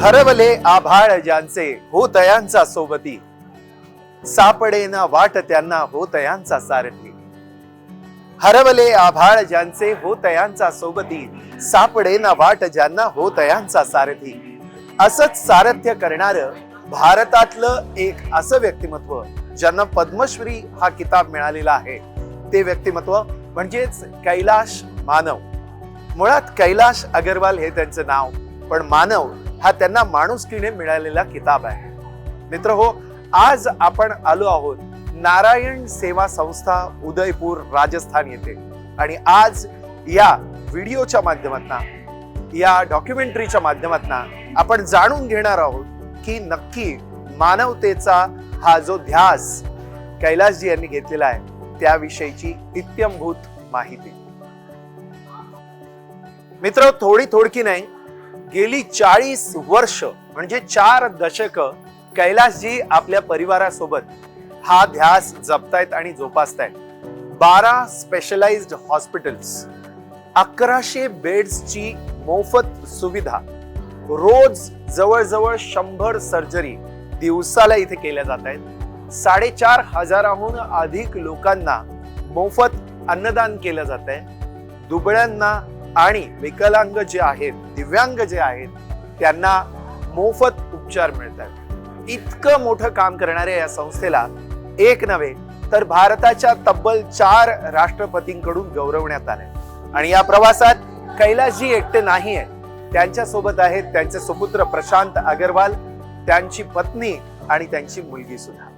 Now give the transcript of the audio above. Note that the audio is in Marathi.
हरवले आभाळ ज्यांचे हो दयांचा सोबती. सापडेना वाट त्यांना हो तयांचा सारथी. हरवले आभाळ ज्यांचे हो तयांचा सोबती. सापडेना वाट ज्यांना हो तयांचा सारथी. असंच सारथ्य करणार भारतातलं एक असं व्यक्तिमत्व ज्यांना पद्मश्री हा किताब मिळालेला आहे. ते व्यक्तिमत्व म्हणजेच कैलाश मानव. मुळात कैलाश अगरवाल हे त्यांचं नाव पण मानव हा त्यांना माणुसकीने मिळालेला किताब आहे. मित्र हो आज आपण आलो आहोत नारायण सेवा संस्था उदयपूर राजस्थान येथे. आणि आज या व्हिडिओच्या माध्यमातून या डॉक्युमेंटरीच्या माध्यमातून आपण जाणून घेणार आहोत की नक्की मानवतेचा हा जो ध्यास कैलासजी यांनी घेतलेला आहे त्याविषयीची इत्यंभूत माहिती. मित्र थोडी थोडकी नाही गेली चाळीस वर्ष म्हणजे चार दशक कैलासजी आपल्या परिवारासोबत हा ध्यास जपतायत आणि जोपासतायत. बारा स्पेशलाइज्ड हॉस्पिटल्स अकराशे बेड्सची मोफत सुविधा रोज जवळजवळ शंभर सर्जरी दिवसाला इथे केल्या जात आहेत साडेचार हजाराहून अधिक लोकांना मोफत अन्नदान केलं जात आहे दुबळ्यांना आणि विकलांग जे आहेत दिव्यांग जे आहेत त्यांना मोफत उपचार मिळतात. इतकं मोठं काम करणाऱ्या या संस्थेला एक नव्हे तर भारताच्या तब्बल चार राष्ट्रपतींकडून गौरवण्यात आले आणि या प्रवासात कैलासजी एकटे नाही आहे त्यांच्यासोबत आहेत त्यांचे सुपुत्र प्रशांत अगरवाल त्यांची पत्नी आणि त्यांची मुलगी सुद्धा.